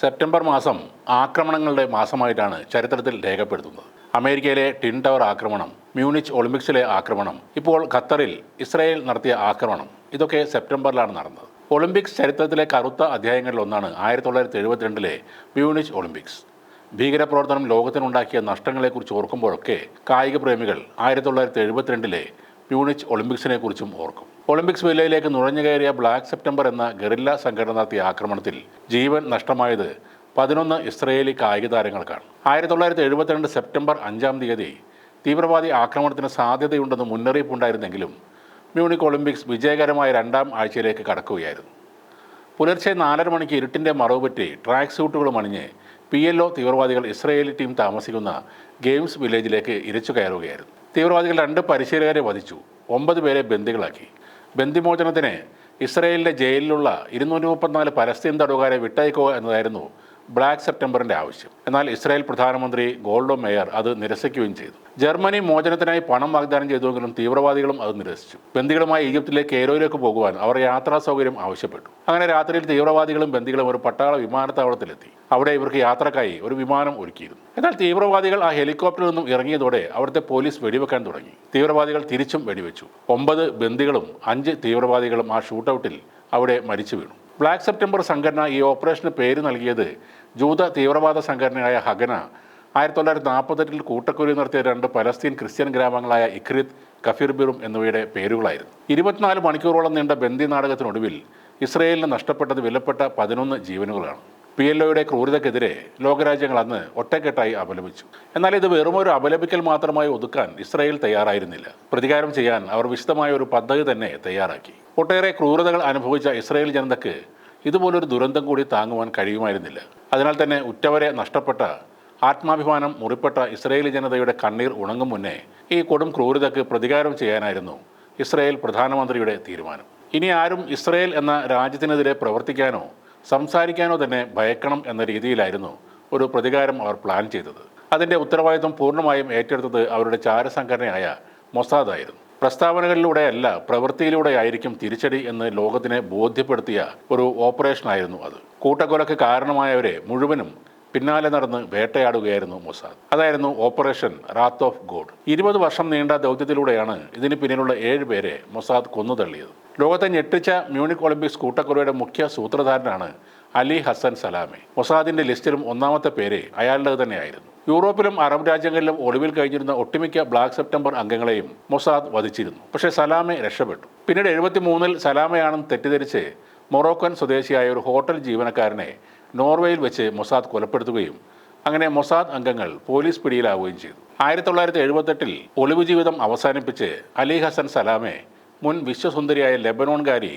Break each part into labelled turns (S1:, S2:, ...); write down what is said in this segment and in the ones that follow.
S1: September മാസം ആക്രമണങ്ങളുടെ മാസമായിട്ടാണ് ചരിത്രത്തിൽ രേഖപ്പെടുത്തുന്നത്. അമേരിക്കയിലെ ടിൻ ടവർ ആക്രമണം മ്യൂണിച്ച് ഒളിമ്പിക്സിലെ ആക്രമണം ഇപ്പോൾ ഖത്തറിൽ ഇസ്രായേൽ നടത്തിയ ആക്രമണം ഇതൊക്കെ സെപ്റ്റംബറിലാണ് നടന്നത്. ഒളിമ്പിക്സ് ചരിത്രത്തിലെ കറുത്ത അധ്യായങ്ങളിൽ ഒന്നാണ് ആയിരത്തി തൊള്ളായിരത്തി എഴുപത്തിരണ്ടിലെ മ്യൂണിച്ച് ഒളിമ്പിക്സ്. ഭീകരപ്രവർത്തനം ലോകത്തിനുണ്ടാക്കിയ നഷ്ടങ്ങളെക്കുറിച്ച് ഓർക്കുമ്പോഴൊക്കെ കായിക പ്രേമികൾ ആയിരത്തി തൊള്ളായിരത്തി എഴുപത്തിരണ്ടിലെ മ്യൂണിച്ച് ഒളിമ്പിക്സിനെക്കുറിച്ചും ഓർക്കും. ഒളിമ്പിക്സ് വില്ലയിലേക്ക് നുഴഞ്ഞു കയറിയ ബ്ലാക്ക് സെപ്റ്റംബർ എന്ന ഗറില്ല സംഘടന നടത്തിയ ആക്രമണത്തിൽ ജീവൻ നഷ്ടമായത് പതിനൊന്ന് ഇസ്രയേലി കായിക താരങ്ങൾക്കാണ് ആയിരത്തി തൊള്ളായിരത്തി എഴുപത്തിരണ്ട് സെപ്റ്റംബർ അഞ്ചാം തീയതി തീവ്രവാദി ആക്രമണത്തിന് സാധ്യതയുണ്ടെന്ന് മുന്നറിയിപ്പുണ്ടായിരുന്നെങ്കിലും മ്യൂണിക് ഒളിമ്പിക്സ് വിജയകരമായ രണ്ടാം ആഴ്ചയിലേക്ക് കടക്കുകയായിരുന്നു. പുലർച്ചെ നാലര മണിക്ക് ഇരുട്ടിന്റെ മറവ് പറ്റി ട്രാക്ക് സ്യൂട്ടുകളും അണിഞ്ഞ് പി എൽ ഒ തീവ്രവാദികൾ ഇസ്രയേലി ടീം താമസിക്കുന്ന ഗെയിംസ് വില്ലേജിലേക്ക് ഇരച്ചു കയറുകയായിരുന്നു. തീവ്രവാദികൾ രണ്ട് പരിശീലകരെ വധിച്ചു ഒമ്പത് പേരെ ബന്ദികളാക്കി. ബന്ദിമോചനത്തിന് ഇസ്രയേലിന്റെ ജയിലിലുള്ള ഇരുന്നൂറ്റി മുപ്പത്തിനാല് പലസ്തീൻ തടവുകാരെ വിട്ടയക്കുക എന്നതായിരുന്നു ബ്ലാക്ക് സെപ്റ്റംബറിന്റെ ആവശ്യം. എന്നാൽ ഇസ്രായേൽ പ്രധാനമന്ത്രി ഗോൾഡോ മേയർ അത് നിരസിക്കുകയും ചെയ്തു. ജർമ്മനി മോചനത്തിനായി പണം വാഗ്ദാനം ചെയ്തുവെങ്കിലും തീവ്രവാദികളും അത് നിരസിച്ചു. ബന്ദികളുമായി ഈജിപ്തിലെ കെയ്റോയിലേക്ക് പോകുവാൻ അവർ യാത്രാ സൗകര്യം ആവശ്യപ്പെട്ടു. അങ്ങനെ രാത്രിയിൽ തീവ്രവാദികളും ബന്ദികളും ഒരു പട്ടാള വിമാനത്താവളത്തിലെത്തി. അവിടെ ഇവർക്ക് യാത്രക്കായി ഒരു വിമാനം ഒരുക്കിയിരുന്നു. എന്നാൽ തീവ്രവാദികൾ ആ ഹെലികോപ്റ്ററിൽ നിന്നും ഇറങ്ങിയതോടെ അവിടുത്തെ പോലീസ് വെടിവെക്കാൻ തുടങ്ങി. തീവ്രവാദികൾ തിരിച്ചും വെടിവെച്ചു. ഒമ്പത് ബന്ദികളും അഞ്ച് തീവ്രവാദികളും ആ ഷൂട്ടൌട്ടിൽ അവിടെ മരിച്ചു വീണു. ബ്ലാക്ക് സെപ്റ്റംബർ സംഘടന ഈ ഓപ്പറേഷന് പേര് നൽകിയത് ജൂത തീവ്രവാദ സംഘടനയായ ഹഗന. ആയിരത്തി തൊള്ളായിരത്തി നാൽപ്പത്തെട്ടിൽ കൂട്ടക്കുരു നടത്തിയ രണ്ട് പലസ്തീൻ ക്രിസ്ത്യൻ ഗ്രാമങ്ങളായ ഇഖ്രിത് കഫീർബിറും എന്നിവയുടെ പേരുകളായിരുന്നു. ഇരുപത്തിനാല് മണിക്കൂറോളം നീണ്ട ബന്ദി നാടകത്തിനൊടുവിൽ ഇസ്രയേലിന് നഷ്ടപ്പെട്ടത് വിലപ്പെട്ട പതിനൊന്ന് ജീവനുകളാണ്. പി എൽ ഒയുടെ ക്രൂരതയ്ക്കെതിരെ ലോകരാജ്യങ്ങൾ അന്ന് ഒറ്റക്കെട്ടായി അപലപിച്ചു. എന്നാൽ ഇത് വെറുമൊരു അപലപിക്കൽ മാത്രമായി ഒതുക്കാൻ ഇസ്രായേൽ തയ്യാറായിരുന്നില്ല. പ്രതികാരം ചെയ്യാൻ അവർ വിശദമായ ഒരു പദ്ധതി തന്നെ തയ്യാറാക്കി. ഒട്ടേറെ ക്രൂരതകൾ അനുഭവിച്ച ഇസ്രായേൽ ജനതയ്ക്ക് ഇതുപോലൊരു ദുരന്തം കൂടി താങ്ങുവാൻ കഴിയുമായിരുന്നില്ല. അതിനാൽ തന്നെ ഉറ്റവരെ നഷ്ടപ്പെട്ട ആത്മാഭിമാനം മുറിപ്പെട്ട ഇസ്രായേലി ജനതയുടെ കണ്ണീർ ഉണങ്ങും മുന്നേ ഈ കൊടും ക്രൂരതയ്ക്ക് പ്രതികാരം ചെയ്യാനായിരുന്നു ഇസ്രായേൽ പ്രധാനമന്ത്രിയുടെ തീരുമാനം. ഇനി ആരും ഇസ്രായേൽ എന്ന രാജ്യത്തിനെതിരെ പ്രവർത്തിക്കാനോ സംസാരിക്കാനോ തന്നെ ഭയക്കണം എന്ന രീതിയിലായിരുന്നു ഒരു പ്രതികാരം അവർ പ്ലാൻ ചെയ്തത്. അതിന്റെ ഉത്തരവാദിത്വം പൂർണമായും ഏറ്റെടുത്തത് അവരുടെ ചാരസംഘടനയായ മൊസാദായിരുന്നു. പ്രസ്താവനകളിലൂടെയല്ല പ്രവൃത്തിയിലൂടെ ആയിരിക്കും തിരിച്ചടി എന്ന് ലോകത്തിനെ ബോധ്യപ്പെടുത്തിയ ഒരു ഓപ്പറേഷനായിരുന്നു അത്. കൂട്ടക്കൊലക്ക് കാരണമായവരെ മുഴുവനും പിന്നാലെ നടന്ന് വേട്ടയാടുകയായിരുന്നു മൊസാദ്. അതായിരുന്നു ഓപ്പറേഷൻ റാത്ത് ഓഫ് ഗോഡ്. ഇരുപത് വർഷം നീണ്ട ദൗത്യത്തിലൂടെയാണ് ഇതിന് പിന്നിലുള്ള ഏഴ് പേരെ മൊസാദ് കൊന്നുതള്ളിയത്. ലോകത്തെ ഞെട്ടിച്ച മ്യൂണിക് ഒളിമ്പിക്സ് കൂട്ടക്കൊലയുടെ മുഖ്യ സൂത്രധാരനാണ് അലി ഹസൻ സലാമെ. മൊസാദിന്റെ ലിസ്റ്റിലും ഒന്നാമത്തെ പേര് അയാളുടെ തന്നെയായിരുന്നു യൂറോപ്പിലും അറബ് രാജ്യങ്ങളിലും ഒളിവിൽ കഴിഞ്ഞിരുന്ന ഒട്ടുമിക്ക ബ്ലാക്ക് സെപ്റ്റംബർ അംഗങ്ങളെയും മൊസാദ് വധിച്ചിരുന്നു. പക്ഷേ സലാമെ രക്ഷപ്പെട്ടു. പിന്നീട് എഴുപത്തി മൂന്നിൽ സലാമയാണെന്ന് തെറ്റിദ്ധരിച്ച് മൊറോക്കൻ സ്വദേശിയായ ഒരു ഹോട്ടൽ ജീവനക്കാരനെ നോർവേയിൽ വെച്ച് മൊസാദ് കൊലപ്പെടുത്തുകയും അങ്ങനെ മൊസാദ് അംഗങ്ങൾ പോലീസ് പിടിയിലാവുകയും ചെയ്തു. ആയിരത്തി തൊള്ളായിരത്തി എഴുപത്തെട്ടിൽ ഒളിവ് ജീവിതം അവസാനിപ്പിച്ച് അലി ഹസൻ സലാമെ മുൻ വിശ്വസുന്ദരിയായ ലെബനോൺകാരി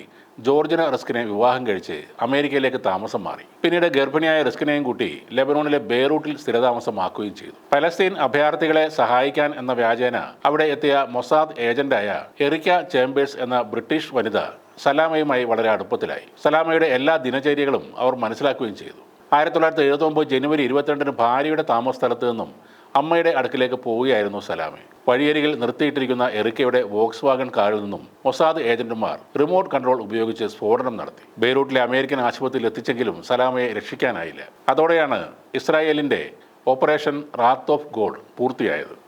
S1: ജോർജിന റിസ്കിനെ വിവാഹം കഴിച്ച് അമേരിക്കയിലേക്ക് താമസം മാറി. പിന്നീട് ഗർഭിണിയായ റിസ്കിനെയും കൂട്ടി ലെബനോണിലെ ബെയ്റൂട്ടിൽ സ്ഥിരതാമസമാക്കുകയും ചെയ്തു. പലസ്തീൻ അഭയാർത്ഥികളെ സഹായിക്കാൻ എന്ന വ്യാജേന അവിടെ എത്തിയ മൊസാദ് ഏജന്റായ എറിക്ക ചേംബേഴ്സ് എന്ന ബ്രിട്ടീഷ് വനിത സലാമയുമായി വളരെ അടുപ്പത്തിലായി. സലാമയുടെ എല്ലാ ദിനചര്യകളും അവർ മനസ്സിലാക്കുകയും ചെയ്തു. ആയിരത്തി തൊള്ളായിരത്തി എഴുപത്തി ഒമ്പത് ജനുവരി ഇരുപത്തിരണ്ടിന് ഭാര്യയുടെ താമസ സ്ഥലത്ത് നിന്നും അമ്മയുടെ അടുക്കിലേക്ക് പോവുകയായിരുന്നു സലാമെ. വഴിയരികിൽ നിർത്തിയിട്ടിരിക്കുന്ന എറിക്കയുടെ വോക്സ് വാഗൺ കാറിൽ നിന്നും മൊസാദ് ഏജന്റുമാർ റിമോട്ട് കൺട്രോൾ ഉപയോഗിച്ച് സ്ഫോടനം നടത്തി. ബെയ്റൂട്ടിലെ അമേരിക്കൻ ആശുപത്രിയിൽ എത്തിച്ചെങ്കിലും സലാമയെ രക്ഷിക്കാനായില്ല. അതോടെയാണ് ഇസ്രായേലിന്റെ ഓപ്പറേഷൻ റാത്ത് ഓഫ് ഗോഡ് പൂർത്തിയായത്.